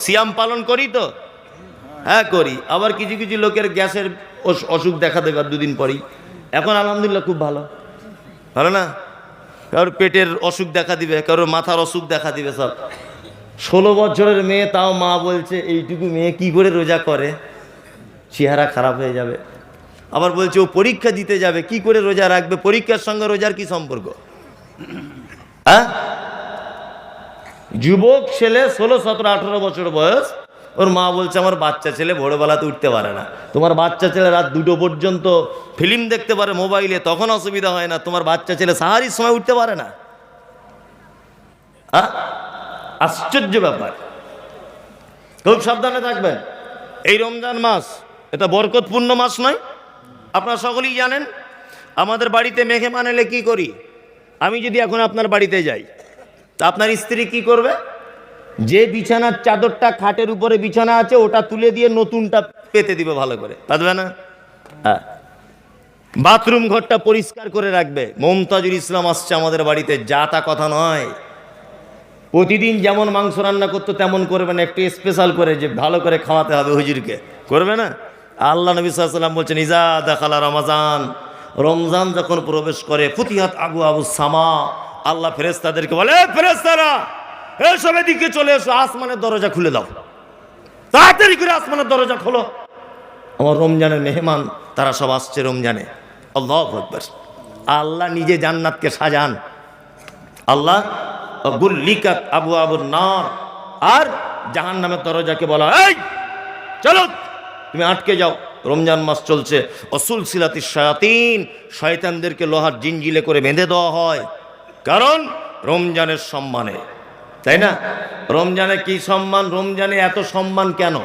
সিয়াম পালন করি তো? হ্যাঁ করি। আবার কিছু কিছু লোকের গ্যাসের অসুখ দেখা দেবে দুদিন পরেই। এখন আলহামদুলিল্লাহ খুব ভালো। ভালো না? কারোর পেটের অসুখ দেখা দিবে, কারোর মাথার অসুখ দেখা দিবে সব। ষোলো বছরের মেয়ে, তাও মা বলছে, এইটুকু মেয়ে কি করে রোজা করে? চেহারা খারাপ হয়ে যাবে। আবার বলছে, ও পরীক্ষা দিতে যাবে, কি করে রোজা রাখবে? পরীক্ষার সঙ্গে রোজার কি সম্পর্ক? হ্যাঁ? যুবক ছেলে ষোলো, সতেরো, আঠেরো বছর বয়স। ওর মা বলছে, আমার বাচ্চা ছেলে ভোরবেলাতে উঠতে পারে না। তোমার বাচ্চা ছেলে রাত দুটো পর্যন্ত ফিল্ম দেখতে পারে মোবাইলে, তখন অসুবিধা হয় না। তোমার বাচ্চা ছেলে সাহারির সময় উঠতে পারে না। আশ্চর্য ব্যাপার। খুব সাবধানে থাকবেন। এই রমজান মাস, এটা বরকতপূর্ণ মাস নয়। আপনারা সকলেই জানেন, আমাদের বাড়িতে মেহমান এলে কি করি? আমি যদি এখন আপনার বাড়িতে যাই তা আপনার স্ত্রী কি করবে? যে বিছানার চাদরটা খাটের উপরে বিছানা আছে, ওটা তুলে দিয়ে নতুনটা পেতে দিবে ভালো করে। পাতবে না? হ্যাঁ বাথরুম ঘরটা পরিষ্কার করে রাখবে। মমতাজুল ইসলাম আসছে আমাদের বাড়িতে, যা তা কথা নয়। প্রতিদিন যেমন মাংস রান্না করতো, তেমন করবে না। একটু স্পেশাল করে যে ভালো করে খাওয়াতে হবে হুজুরকে। করবে না? আল্লাহ নবী সাল্লাম বলছেন, ইজা দেখালা রমাজান। রমজান যখন প্রবেশ করে ফুতিহাত আবু আবু সামা আল্লাহ ফেরেস্তাদেরকে বলে ফেরেস্তারা এসব এদিকে চলে এসো, আসমানের দরজা খুলে দাও। তাড়াতাড়ি করে আসমানের দরজা খোলো। আমার রমজানের মেহমান, তারা সব আসছে রমজানে। আল্লাহ আকবর। আল্লাহ নিজে জান্নাতকে সাজান। আল্লাহ গুল্লিকাত আবু আবুর নার। আর জাহান নামের দরজাকে বলা, এই, চলো, তুমি আটকে যাও। রমজান মাস চলছে। অসুল সিলাতি শায়াতিন, শয়তানদেরকে লোহার জিনজিলে করে বেঁধে দেওয়া হয়। কারণ রমজানের সম্মানে। তাই না? রমজানে কি সম্মান? রমজানে এত সম্মান কেন?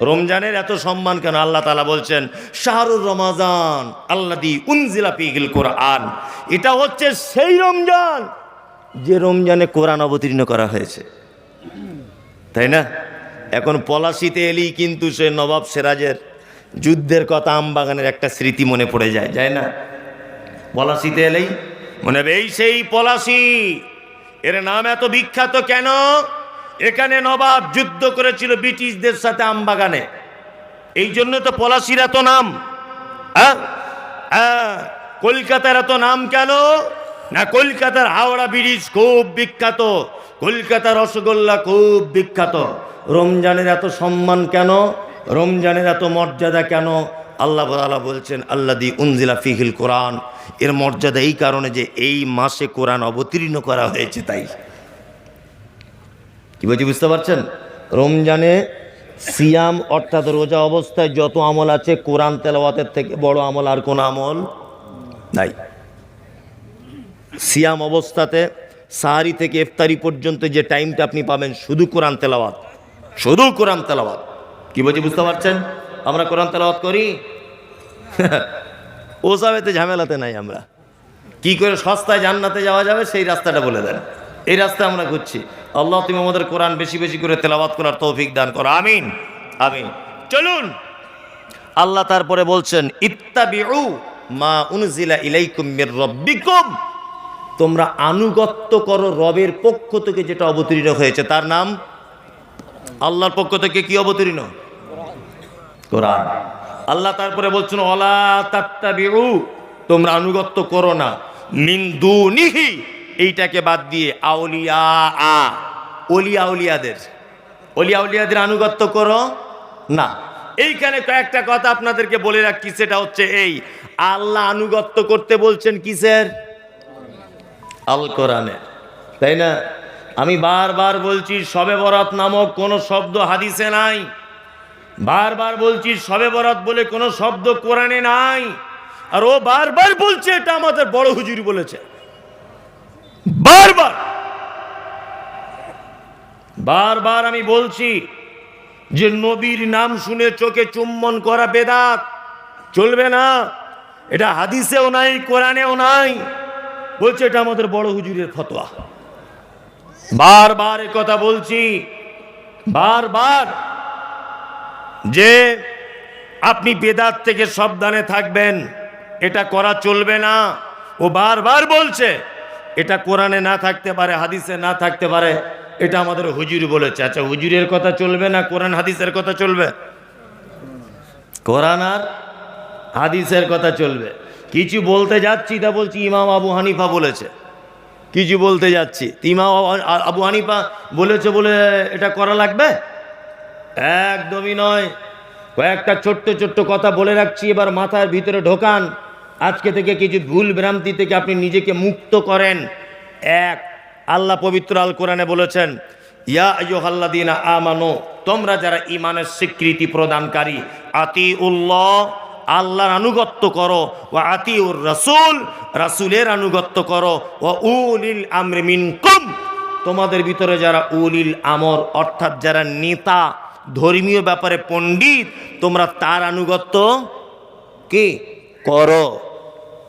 রমজানের এত সম্মান কেন? আল্লাহ তালা বলছেন, শাহরুর রমাজান আল্লাহ দি উনজিলা পিগিল কোরআন। এটা হচ্ছে সেই রমজান যে রমজানে কোরআন অবতীর্ণ করা হয়েছে। তাই না? এখন পলাশিতে এলেই কিন্তু সে নবাব সেরাজের যুদ্ধের কথা আমবাগানের একটা স্মৃতি মনে পড়ে যায় যায় না? পলাশিতে এলেই মনে হবে, এই সেই পলাশি, এর নাম এত বিখ্যাত কেন? এখানে নবাব যুদ্ধ করেছিল ব্রিটিশদের সাথে আমবাগানে। এই জন্য তো পলাশির এত নাম। হ্যাঁ কলকাতার এত নাম কেন? না, কলকাতার হাওড়া ব্রিজ খুব বিখ্যাত, কলকাতার রসগোল্লা খুব বিখ্যাত। রমজানের এত সম্মান কেন? রমজানের এত মর্যাদা কেন? আল্লাহ তাআলা বলছেন আল্লাহ দি উনজিলা ফিহিল কোরআন। এর মর্যাদা এই কারণে যে এই মাসে কোরআন অবতীর্ণ করা হয়েছে তাই। কি বলছি বুঝতে পারছেন? রমজানে সিয়াম, অর্থাৎ রোজা অবস্থায় যত আমল আছে, কোরআন তেলাওয়াতের থেকে বড় আমল আর কোন আমল নাই। সিয়াম অবস্থাতে সাহারি থেকে ইফতারি পর্যন্ত যে টাইমটা আপনি পাবেন, শুধু কোরআন তেলাওয়াত। শুধু কোরআন তেলাওয়াত। কি বলছি বুঝতে পারছেন? আমরা কোরআন তেলাওয়াত করি? ওসবেতে ঝামেলাতে নাই আমরা। কি করে সস্তায় জান্নাতে যাওয়া যাবে সেই রাস্তাটা বলে দেন। এই রাস্তা আমরা করছি আল্লাহ তুমি আমাদের কোরআন বেশি বেশি করে তেলাওয়াত করার তৌফিক দান করো। আমিন। আমিন। চলুন। আল্লাহ তারপরে বলছেন, ইত্তাবিউ মা উনজিলা ইলাইকুম মির রব্বিকুম। তোমরা আনুগত্য করো রবের পক্ষ থেকে যেটা অবতীর্ণ হয়েছে। তার নাম? আল্লাহর পক্ষ থেকে কি অবতীর্ণ? কোরআন। আল্লাহ তারপরে বলছেন অলা তাত্তাবিউ, তোমরা আনুগত্য করো না। নিন্দু নিহি এইটাকে বাদ দিয়ে আউলিয়া আ, অলিয়া আউলিয়াদের। অলিয়া আউলিয়াদের আনুগত্য করো না। এইখানে কয়েকটা কথা আপনাদেরকে বলে রাখছি, সেটা হচ্ছে এই, আল্লাহ আনুগত্য করতে বলছেন কিসের? আল কোরআনে তাই না? আমি বারবার বলছি, সবে বরাত নামক কোনো শব্দ হাদিসে নাই। বারবার বলছি, সবে বরাত বলে কোনো শব্দ কোরআনে নাই। আর ও বারবার বলছে, এটা আমাদের বড় হুজুরি বলেছে। বারবার। বারবার আমি বলছি যে, নবীর নাম শুনে চোখে চুম্বন করা বেদাত। চলবে না। এটা হাদিসেও নাই, কোরআনেও নাই। বলছে, এটা আমাদের বড় হুজুরের ফতোয়া। বারবার কথা বলছি। বারবার যে আপনি বেদাত থেকে সাবধানে থাকবেন, এটা করা চলবে না। ও বারবার বলছে, এটা কোরআনে না থাকতে পারে, হাদিসে না থাকতে পারে, এটা আমাদের হুজুর বলেছে। আচ্ছা হুজুরের কথা চলবে না কোরআন, হাদিসের কথা চলবে? কোরআন আর হাদিসের কথা চলবে। কিছু বলতে যাচ্ছি তা বলছি ইমাম আবু হানিফা বলেছে। কিছু বলতে যাচ্ছি। ইমাম আবু হানিফা বলেছে বলে এটা করা লাগবে? একদমই নয়। কয়েকটা ছোট্ট ছোট্ট কথা বলে রাখছি, এবার মাথার ভিতরে ঢোকান। আজকে থেকে কিছু ভুল ভ্রান্তি থেকে আপনি নিজেকে মুক্ত করেন। এক, আল্লাহ পবিত্র আল কোরআনে বলেছেন, ইয়া আইয়ুহাল্লাযীনা আমানু তোমরা যারা ইমানের স্বীকৃতি প্রদানকারী আতি উল্লাহ আল্লাহর আনুগত্য করো ও আতিউর রাসূল, রাসূলের আনুগত্য করো ও উলিল আমরি মিনকুম। তোমাদের ভিতরে যারা উলিল আমর, অর্থাৎ যারা নেতা ধর্মীয় ব্যাপারে পণ্ডিত, তোমরা তার আনুগত্য কি করো?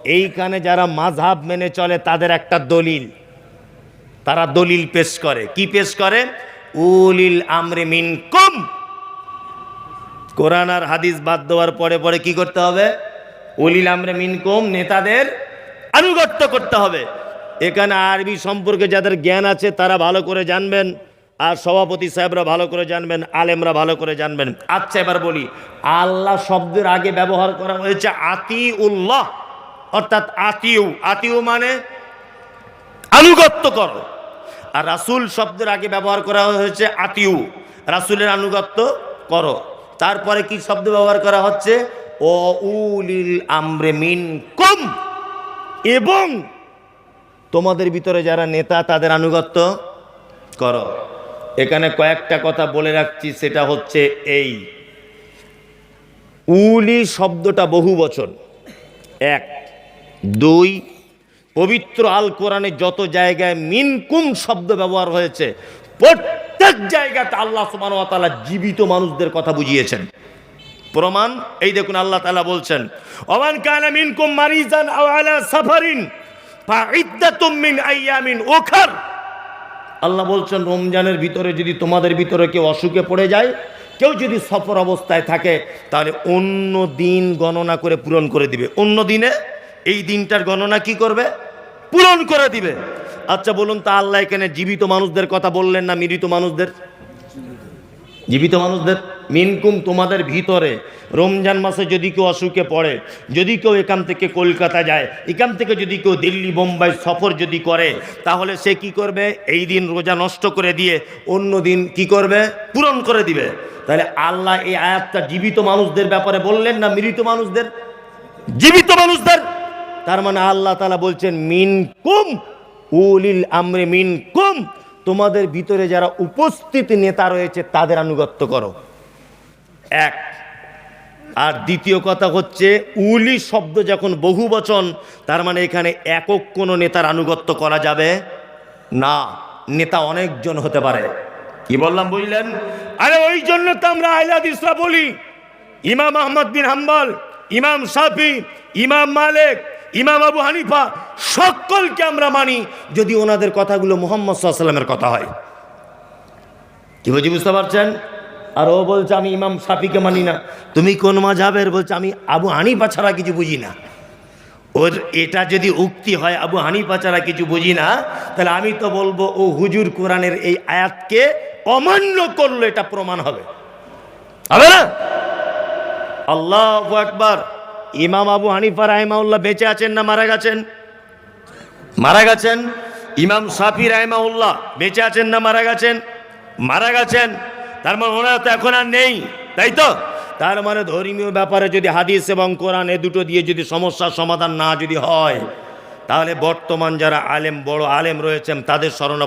এইখানে যারা মাঝহাব মেনে চলে, তাদের একটা দলিল। তারা দলিল পেশ করে। কি পেশ করে? উলিল আমরে মিন কম কোরআন আর হাদিস বাদ দেওয়ার পরে পরে কি করতে হবে? উলিল আমরে মিনকুম নেতাদের আনুগত্য করতে হবে। এখানে আরবি সম্পর্কে যাদের জ্ঞান আছে, তারা ভালো করে জানবেন। আর সভাপতি সাহেবরা ভালো করে জানবেন, আলেমরা ভালো করে জানবেন। আচ্ছা এবার বলি, আল্লাহ শব্দের আগে ব্যবহার করা হয়েছে আতি উল্লাহ অর্থাৎ আতিউ। আতিউ মানে আনুগত্য করো। আর রাসূল শব্দের আগে ব্যবহার করা হয়েছে আতিউ। রাসূলের আনুগত্য করো। তারপরে কি শব্দ ব্যবহার করা হচ্ছে? ও উলিল আমরে মিন কম এবং তোমাদের ভিতরে যারা নেতা, তাদের আনুগত্য করো। এখানে কয়েকটা কথা বলে রাখছি, সেটা হচ্ছে এই। উলি শব্দটা বহু বচন। এক। দুই। পবিত্র আল কোরআনে যত জায়গায় মিনকুম শব্দ ব্যবহার হয়েছে, প্রত্যেক জায়গাতে আল্লাহ তাআলা জীবিত মানুষদের কথা বুঝিয়েছেন। প্রমাণ, এই দেখুন আল্লাহ তালা বলছেন, ওমান কানা মিনকুম মারিজান আলা সাফারিন, ফাইদ্দাতুম মিন আইয়ামিন উখার। আল্লাহ বলছেন, রমজানের ভিতরে যদি তোমাদের ভিতরে কেউ অসুখে পড়ে যায়, কেউ যদি সফর অবস্থায় থাকে, তাহলে অন্য দিন গণনা করে পূরণ করে দিবে। অন্য দিনে এই দিনটার গণনা কি করবে? পূরণ করে দিবে। আচ্ছা বলুন তা, আল্লাহ এখানে জীবিত মানুষদের কথা বললেন না, মৃত মানুষদের? জীবিত মানুষদের মিনকুম তোমাদের ভিতরে। রমজান মাসে যদি কেউ অসুখে পড়ে, যদি কেউ এখান থেকে কলকাতা যায়, এখান থেকে যদি কেউ দিল্লি, বোম্বাই সফর যদি করে, তাহলে সে কি করবে? এই দিন রোজা নষ্ট করে দিয়ে অন্য দিন কি করবে? পূরণ করে দিবে। তাহলে আল্লাহ এই আয়াতটা জীবিত মানুষদের ব্যাপারে বললেন না মৃত মানুষদের? জীবিত মানুষদের। তার মানে আল্লাহ তালা বলছেন মিন কুম উলিল আমরে মিন কুম তোমাদের ভিতরে যারা উপস্থিত নেতা রয়েছে, তাদের আনুগত্য করো। এক। আর দ্বিতীয় কথা হচ্ছে, উলি শব্দ যখন বহু বচন তার মানে এখানে একক কোনো নেতার আনুগত্য করা যাবে না। নেতা অনেকজন হতে পারে। কি বললাম, বুঝলেন? আরে ওই জন্য তো আমরা আইলাদিসরা বলি, ইমাম আহমদ বিন হাম্বল, ইমাম সাফি ইমাম মালিক ইমাম আবু হানিফা সকলকে আমরা মানি যদি ওনাদের কথাগুলো মোহাম্মদ সাল্লামের কথা হয়। কি বলছি বুঝতে পারছেন? আর ও বলছে, আমি ইমাম সাফিকে মানি না। তুমি কোন মা মাঝাবের? বলছে, আমি আবু হানিফা ছাড়া কিছু বুঝি না। ওর এটা যদি উক্তি হয়, আবু হানিফা ছাড়া কিছু বুঝি না, তাহলে আমি তো বলব, ও হুজুর কোরআনের এই আয়াতকে অমান্য করল, এটা প্রমাণ হবে। হবে না? আল্লাহ একবার ইমাম আবু হানিফা রাহিমাউল্লাহ বেঁচে আছেন না মারা গেছেন? মারা গেছেন? ইমাম সাফি রাহিমাউল্লাহ বেঁচে আছেন না মারা গেছেন? মারা গেছেন। তার মানে ওনারা তো এখন আর নেই, তাই তো? তার মানে ধর্মীয় ব্যাপারে যদি হাদিস এবং কোরআন এ দুটো দিয়ে যদি সমস্যার সমাধান না যদি হয়, তাহলে বর্তমান যারা আলেম, বড় আলেম রয়েছেন, তাদের স্মরণ